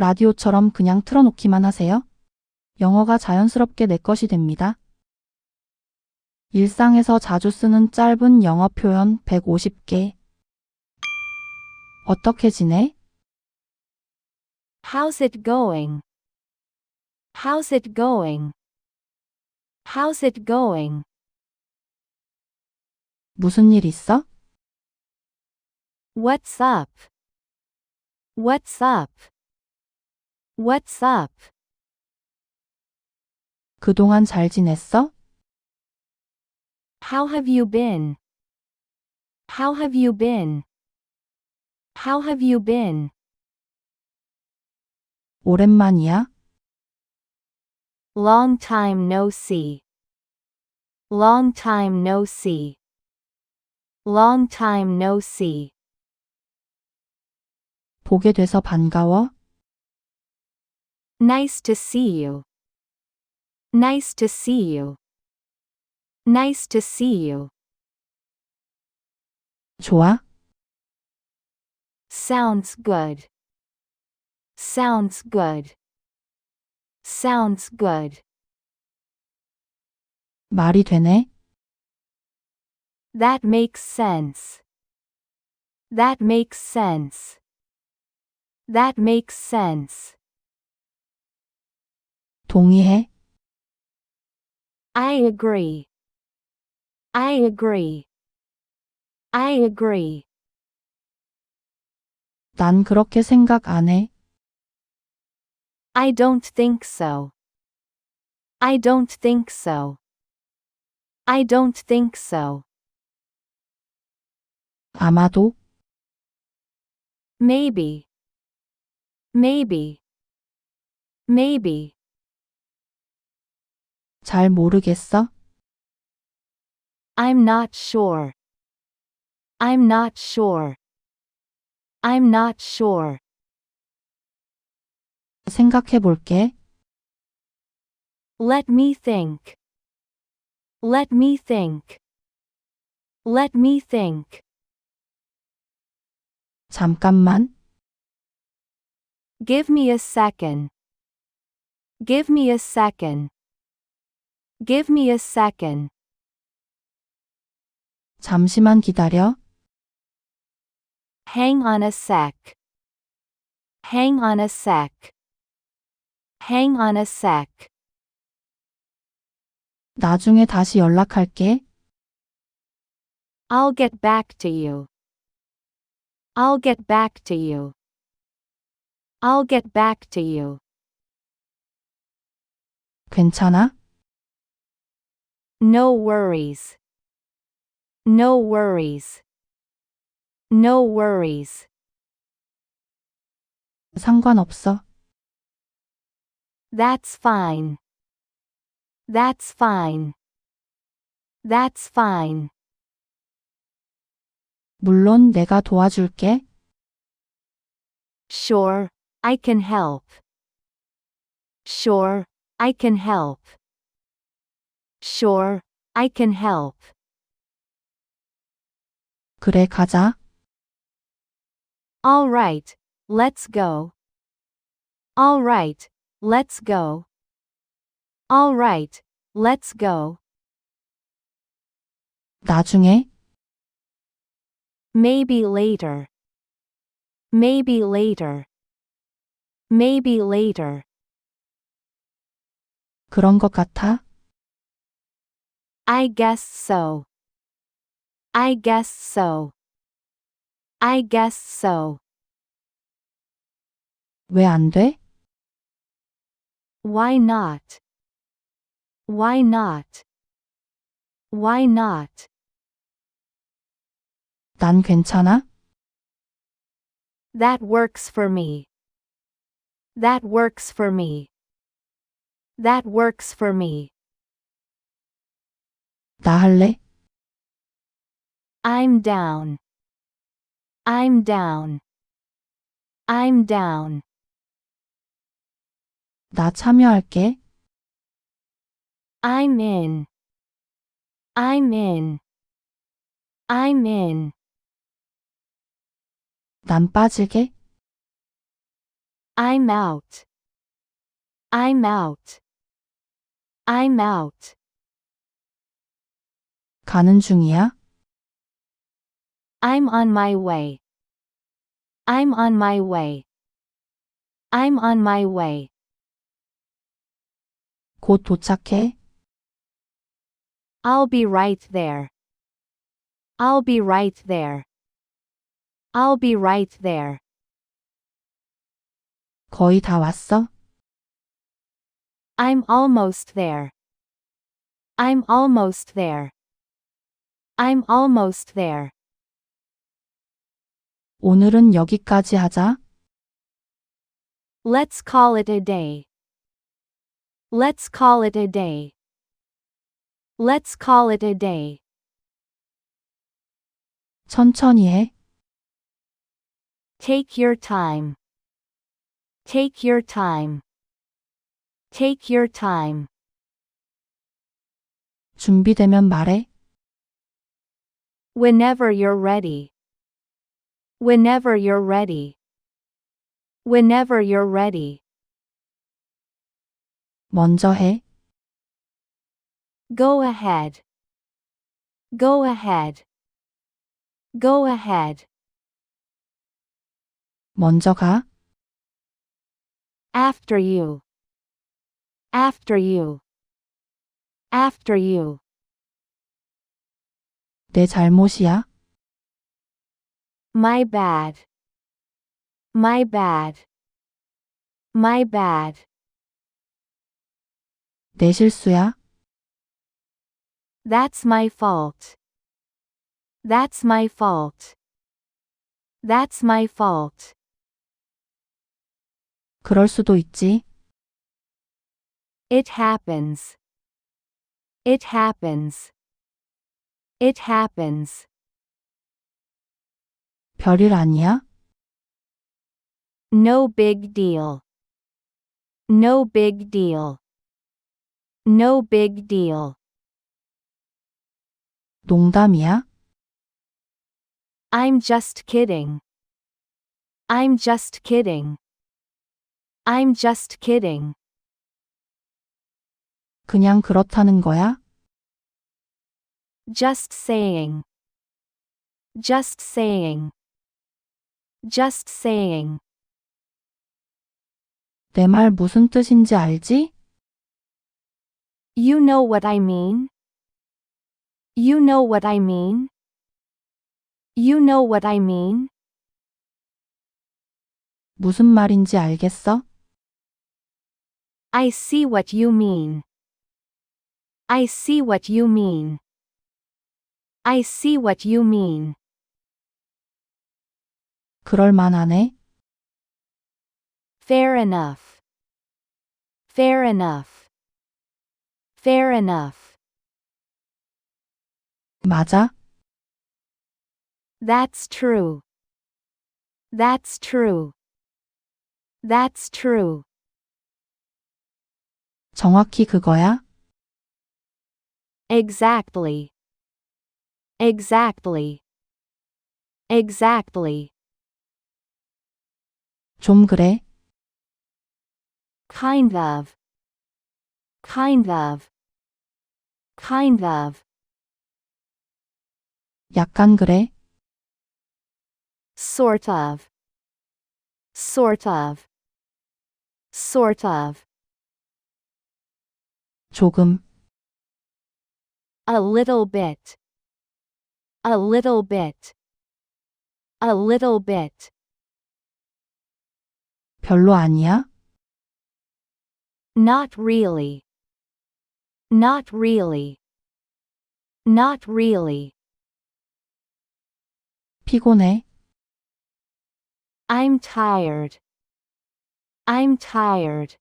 라디오처럼 그냥 틀어놓기만 하세요? 영어가 자연스럽게 내 것이 됩니다. 일상에서 자주 쓰는 짧은 영어 표현 150개. 어떻게 지내? How's it going? How's it going? How's it going? 무슨 일 있어? What's up? What's up? What's up? 그동안 잘 지냈어? How have you been? How have you been? How have you been? 오랜만이야? Long time no see. Long time no see. Long time no see. 보게 돼서 반가워? Nice to see you. Nice to see you. Nice to see you. 좋아? Sounds good. Sounds good. Sounds good. 말이 되네? That makes sense. That makes sense. That makes sense. 동의해? I agree. I agree. I agree. 난 그렇게 생각 안 해. I don't think so. I don't think so. I don't think so. 아마도? Maybe. Maybe. Maybe. 잘 모르겠어? I'm not sure. I'm not sure. I'm not sure. 생각해 볼게. Let me think. Let me think. Let me think. 잠깐만. Give me a second. Give me a second. Give me a second. 잠시만 기다려. Hang on a sec. Hang on a sec. Hang on a sec. 나중에 다시 연락할게. I'll get back to you. I'll get back to you. I'll get back to you. 괜찮아? No worries. No worries. No worries. 상관없어. That's fine. That's fine. That's fine. 물론 내가 도와줄게. Sure, I can help. Sure, I can help. Sure, I can help. 그래, 가자. All right, let's go. All right, let's go. All right, let's go. 나중에, Maybe later. Maybe later. Maybe later. 그런 것 같아. I guess so. I guess so. I guess so. 왜 안 돼? Why not? Why not? Why not? 난 괜찮아? That works for me. That works for me. That works for me. 나 할래? I'm down. I'm down. I'm down. 나 참여할게. I'm in. I'm in. I'm in. 난 빠질게. I'm out. I'm out. I'm out. 가는 중이야? I'm on my way. I'm on my way. I'm on my way. 곧 도착해. I'll be right there. I'll be right there. I'll be right there. 거의 다 왔어? I'm almost there. I'm almost there. I'm almost there. 오늘은 여기까지 하자. Let's call it a day. Let's call it a day. Let's call it a day. 천천히 해. Take your time. Take your time. Take your time. 준비되면 말해. Whenever you're ready. Whenever you're ready. Whenever you're ready. 먼저 해. Go ahead. Go ahead. Go ahead. 먼저 가. After you. After you. After you. 내 잘못이야. My bad. My bad. My bad. 내 실수야. That's my fault. That's my fault. That's my fault. 그럴 수도 있지. It happens. It happens. It happens. 별일 아니야? No big deal. No big deal. No big deal. 농담이야? I'm just kidding. I'm just kidding. I'm just kidding. 그냥 그렇다는 거야? Just saying. Just saying. Just saying. 내 말 무슨 뜻인지 알지? You know what I mean? You know what I mean? You know what I mean? 무슨 말인지 알겠어? I see what you mean. I see what you mean. I see what you mean. 그럴 만하네. Fair enough. Fair enough. Fair enough. 맞아. That's true. That's true. That's true. 정확히 그거야? Exactly. Exactly. Exactly. 좀 그래. Kind of. Kind of. Kind of. 약간 그래. Sort of. Sort of. Sort of. 조금. A little bit. A little bit. A little bit. 별로 아니야? Not really. Not really. Not really. 피곤해. I'm tired. I'm tired.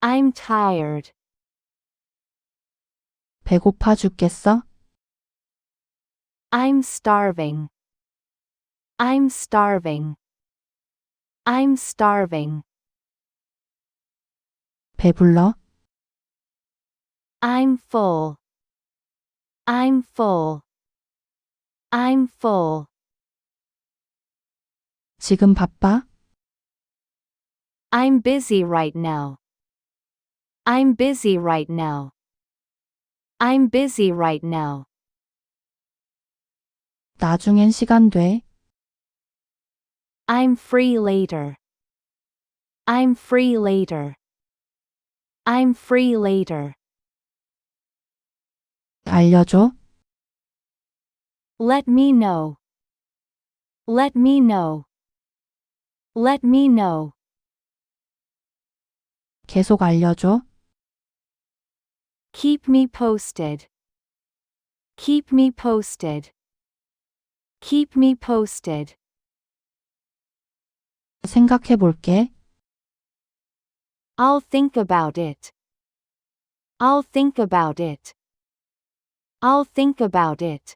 I'm tired. 배고파 죽겠어? I'm starving. I'm starving. I'm starving. 배불러? I'm full. I'm full. I'm full. 지금 바빠? I'm busy right now. I'm busy right now. I'm busy right now. 나중엔 시간 돼. I'm free later. I'm free later. I'm free later. 알려줘. Let me know. Let me know. Let me know. 계속 알려줘. Keep me posted. Keep me posted. Keep me posted. 생각해 볼게. I'll think about it. I'll think about it. I'll think about it.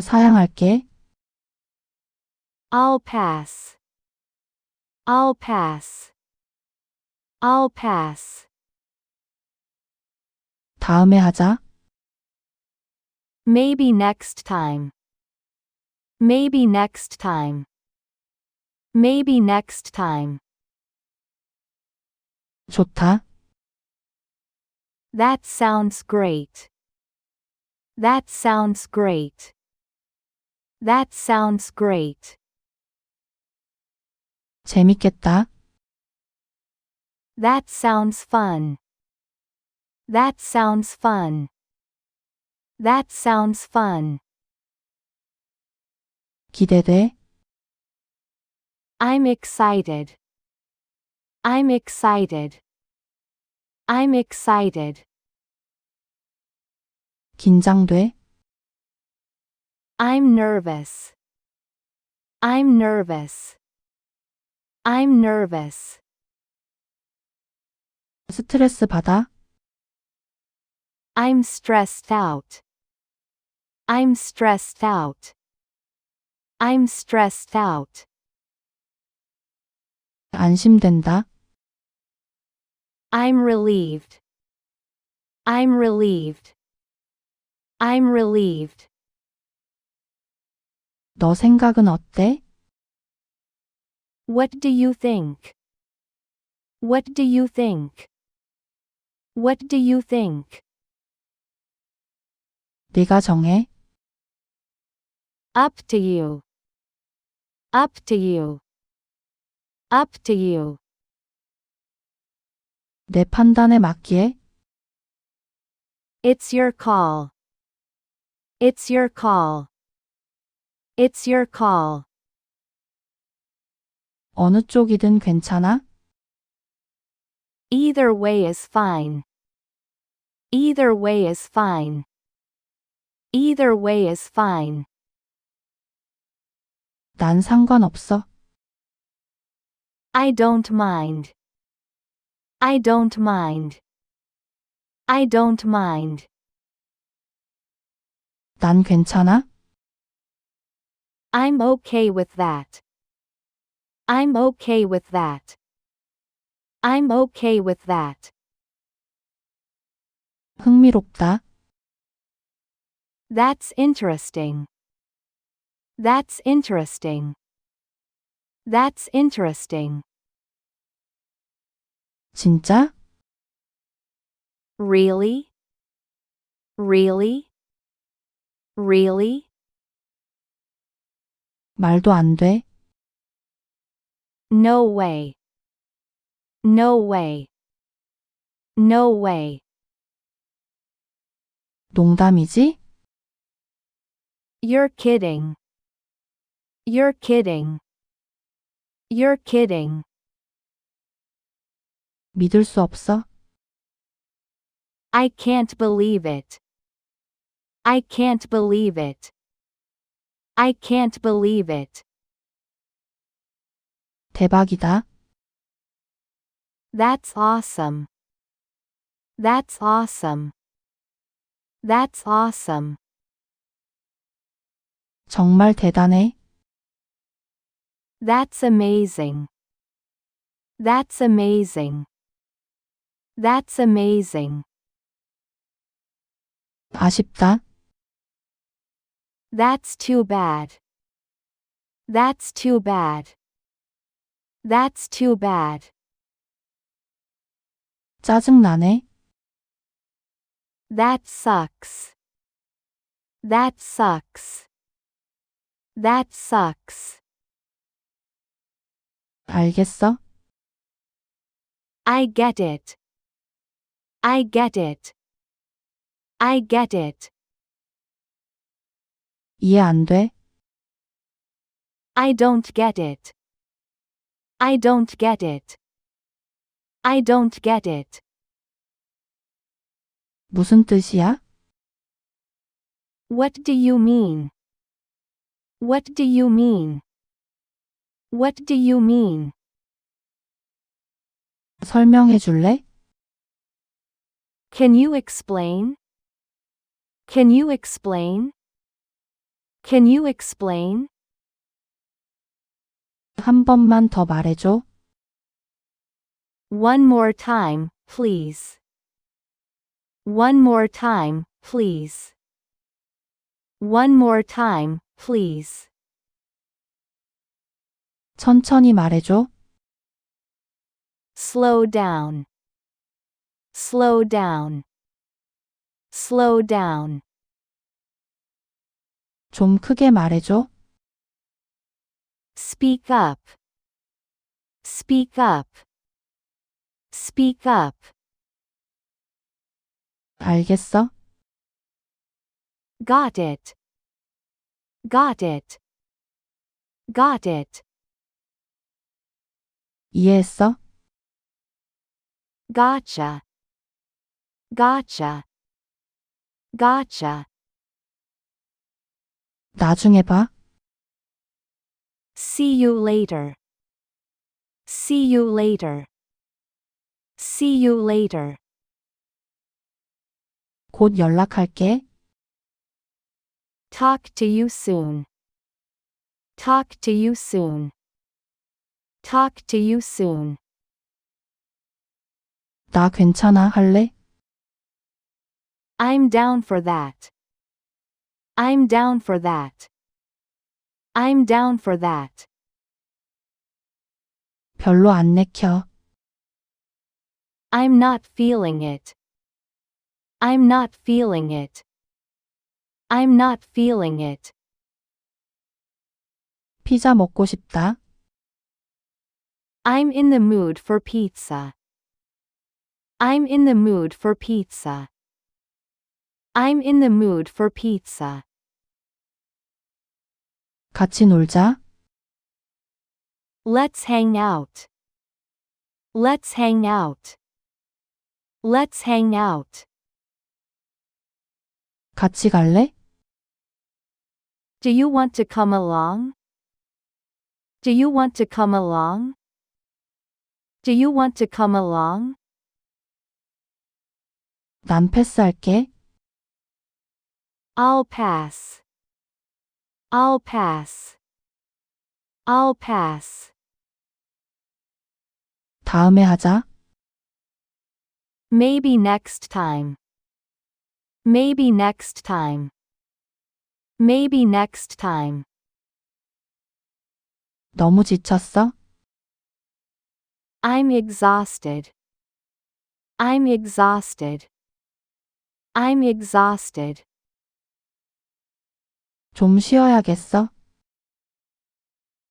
사양할게. I'll pass. I'll pass. I'll pass. 다음에 하자. Maybe next time. Maybe next time. Maybe next time. 좋다. That sounds great. That sounds great. That sounds great. 재밌겠다. That sounds fun. That sounds fun. That sounds fun. 기대돼. I'm excited. I'm excited. I'm excited. 긴장돼. I'm nervous. I'm nervous. I'm nervous. 스트레스 받아. I'm stressed out. I'm stressed out. I'm stressed out. 안심된다. I'm relieved. I'm relieved. I'm relieved. 너 생각은 어때? What do you think? What do you think? What do you think? 네가 정해. Up to you. Up to you. Up to you. 내 판단에 맡기에. It's your call. It's your call. It's your call. 어느 쪽이든 괜찮아? Either way is fine. Either way is fine. Either way is fine. 난 상관없어. I don't mind. I don't mind. I don't mind. 난 괜찮아? I'm okay with that. I'm okay with that. I'm okay with that. 흥미롭다. That's interesting. That's interesting. That's interesting. 진짜? Really? Really? Really? 말도 안 돼. No way. No way. No way. 농담이지? You're kidding. You're kidding. You're kidding. 믿을 수 없어. I can't believe it. I can't believe it. I can't believe it. 대박이다. That's awesome. That's awesome. That's awesome. 정말 대단해. That's amazing. That's amazing. That's amazing. 아쉽다. That's too bad. That's too bad. That's too bad. 짜증나네. That sucks. That sucks. That sucks. 알겠어. I get it. I get it. I get it. 이해 안 돼. I don't get it. I don't get it. I don't get it. 무슨 뜻이야? What do you mean? What do you mean? What do you mean? 설명해 줄래? Can you explain? Can you explain? Can you explain? 한 번만 더 말해줘. One more time, please. One more time, please. One more time, please. 천천히 말해줘. Slow down. Slow down. Slow down. 좀 크게 말해줘. Speak up. Speak up. Speak up. 알겠어. Got it. Got it. Got it. 이해했어? Gotcha. Gotcha. Gotcha. 나중에 봐. See you later. See you later. See you later. 곧 연락할게. Talk to you soon. Talk to you soon. Talk to you soon. 나 괜찮아 할래? I'm down for that. I'm down for that. I'm down for that. 별로 안 내켜. I'm not feeling it. I'm not feeling it. I'm not feeling it. 피자 먹고 싶다. I'm in the mood for pizza. I'm in the mood for pizza. I'm in the mood for pizza. 같이 놀자. Let's hang out. Let's hang out. Let's hang out. 같이 갈래? Do you want to come along? Do you want to come along? Do you want to come along? 난 패스할게. I'll pass. I'll pass. I'll pass. 다음에 하자. Maybe next time. Maybe next time. Maybe next time. 너무 지쳤어? I'm exhausted. I'm exhausted. I'm exhausted. 좀 쉬어야겠어.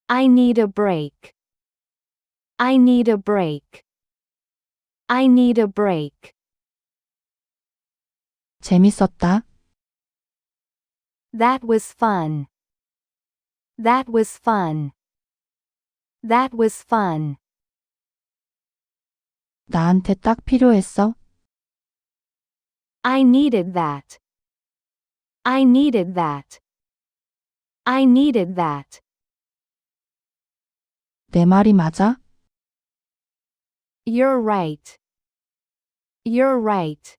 I need a break. I need a break. I need a break. 재밌었다. That was fun. That was fun. That was fun. 나한테 딱 필요했어. I needed that. I needed that. I needed that. 내 말이 맞아? You're right. You're right.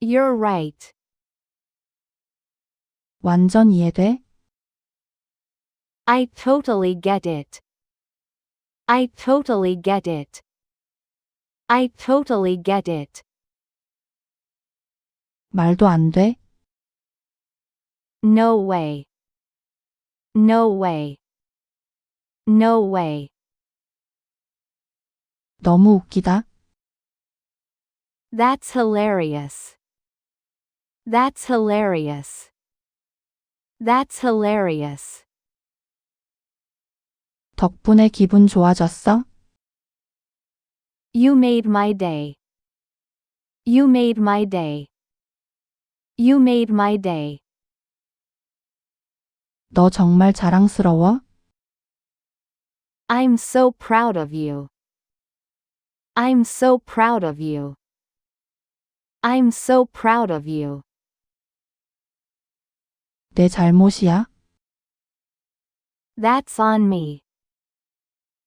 You're right. 완전 이해돼? I totally get it. I totally get it. I totally get it. 말도 안 돼? No way. No way. No way. 너무 웃기다. That's hilarious. That's hilarious. That's hilarious. 덕분에 기분 좋아졌어? You made my day. You made my day. You made my day. 너 정말 자랑스러워? I'm so proud of you. I'm so proud of you. I'm so proud of you. 내 잘못이야? That's on me.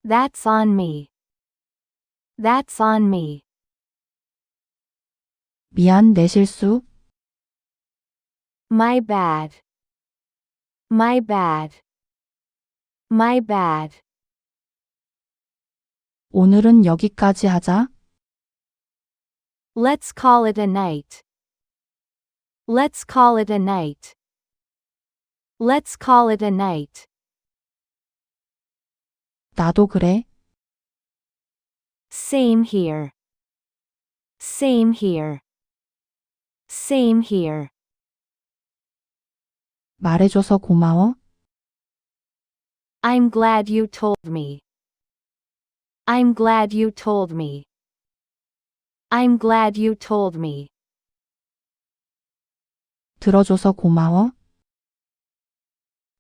That's on me. That's on me. 미안, 내 실수. My bad. My bad. My bad. 오늘은 여기까지 하자. Let's call it a night. Let's call it a night. Let's call it a night. 나도 그래. Same here. Same here. Same here. 말해줘서 고마워. I'm glad you told me. I'm glad you told me. I'm glad you told me. 들어줘서 고마워.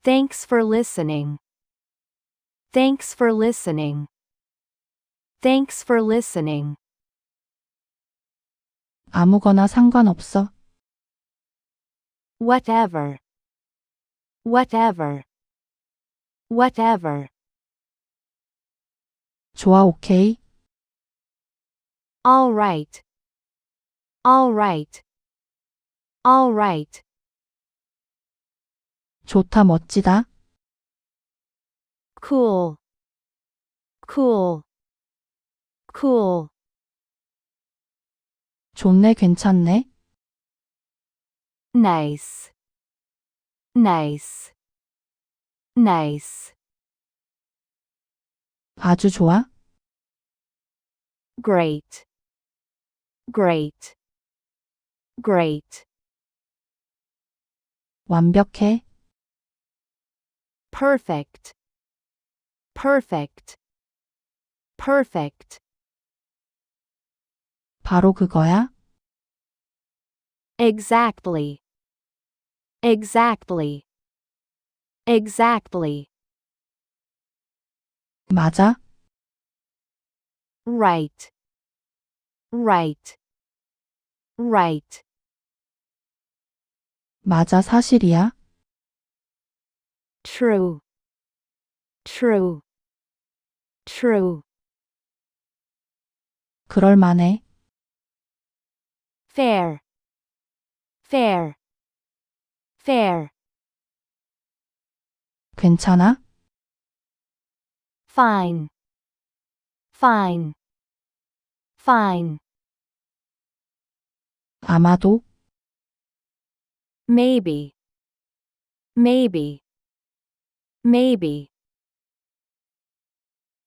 Thanks for listening. Thanks for listening. Thanks for listening. 아무거나 상관없어. Whatever. Whatever. Whatever. 좋아, 오케이. All right. All right. All right. 좋다, 멋지다. Cool. Cool. Cool. 좋네, 괜찮네. Nice. Nice. Nice. 아주 좋아. Great. Great. Great. 완벽해. Perfect. Perfect. Perfect. 바로 그거야. Exactly. Exactly. Exactly. 맞아. Right. Right. Right. 맞아, 사실이야. True. True. True. 그럴 만해. Fair. Fair. Fair. 괜찮아? Fine. Fine. Fine. 아마도. Maybe. Maybe. Maybe.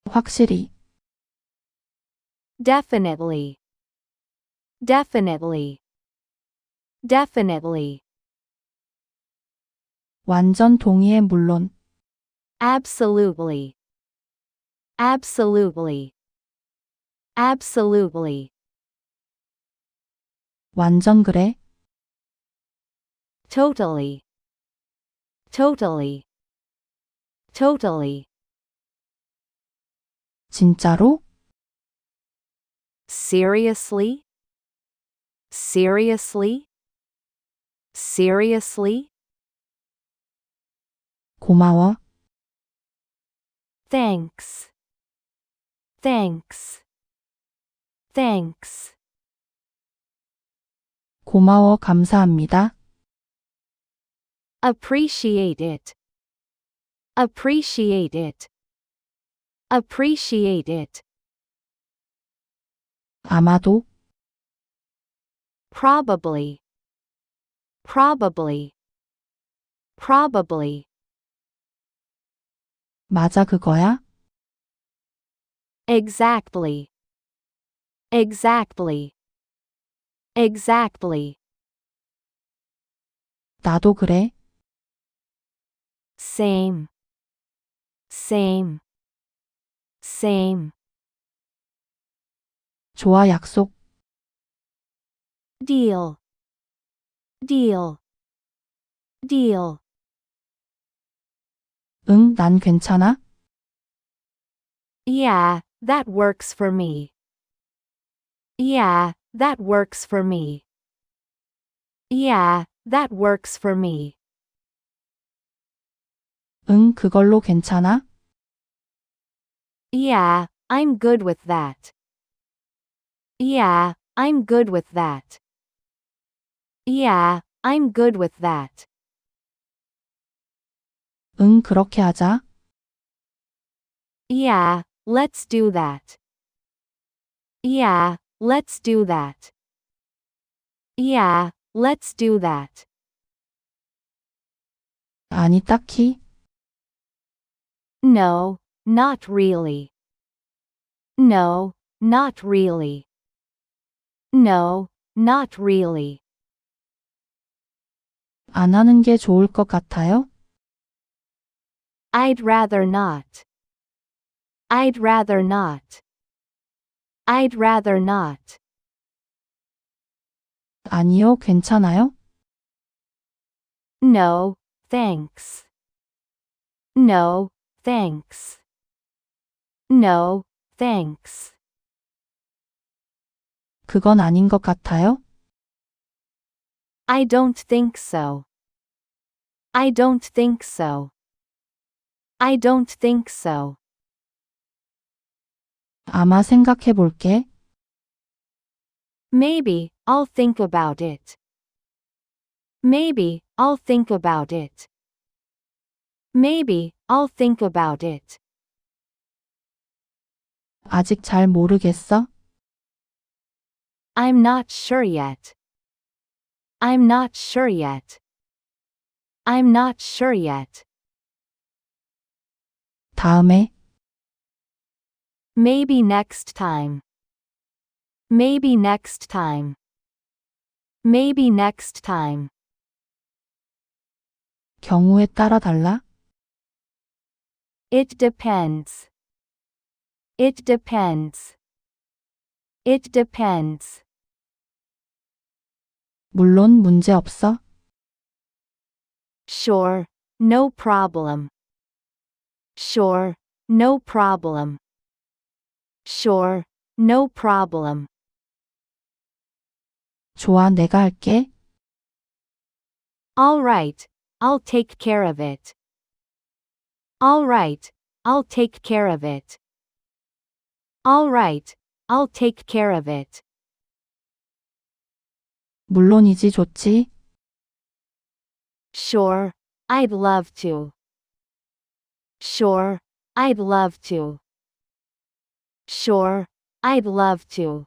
확실히. Definitely. Definitely. Definitely. 완전 동의해, 물론. Absolutely. Absolutely. Absolutely. 완전 그래. Totally. Totally. Totally. 진짜로? Seriously? Seriously? Seriously? 고마워. Thanks. Thanks. Thanks. 고마워, 감사합니다. Appreciate it. Appreciate it. Appreciate it. 아마도. Probably. Probably. Probably. 맞아, 그거야. Exactly. Exactly. Exactly. 나도 그래. Same. Same. Same. 좋아, 약속. Deal. Deal. Deal. 응, 난 괜찮아. Yeah, that works for me. Yeah, that works for me. Yeah, that works for me. 응, 그걸로 괜찮아. Yeah, I'm good with that. Yeah, I'm good with that. Yeah, I'm good with that. 응, 그렇게 하자. Yeah, let's do that. Yeah, let's do that. Yeah, let's do that. 아니, 딱히. No, not really. No, not really. No, not really. 안 하는 게 좋을 것 같아요. I'd rather not. I'd rather not. I'd rather not. 아니요, 괜찮아요. No, thanks. No, thanks. No, thanks. 그건 아닌 것 같아요. I don't think so. I don't think so. I don't think so. 아마 생각해 볼게. Maybe, I'll think about it. Maybe, I'll think about it. Maybe, I'll think about it. 아직 잘 모르겠어. I'm not sure yet. I'm not sure yet. I'm not sure yet. 다음에, Maybe next time. Maybe next time. Maybe next time. 경우에 따라 달라. It depends. It depends. It depends. 물론 문제 없어. Sure, no problem. Sure, no problem. Sure, no problem. 좋아, 내가 할게. All right, I'll take care of it. All right, I'll take care of it. All right, I'll take care of it. 물론이지 좋지. Sure, I'd love to. Sure, I'd love to. Sure, I'd love to.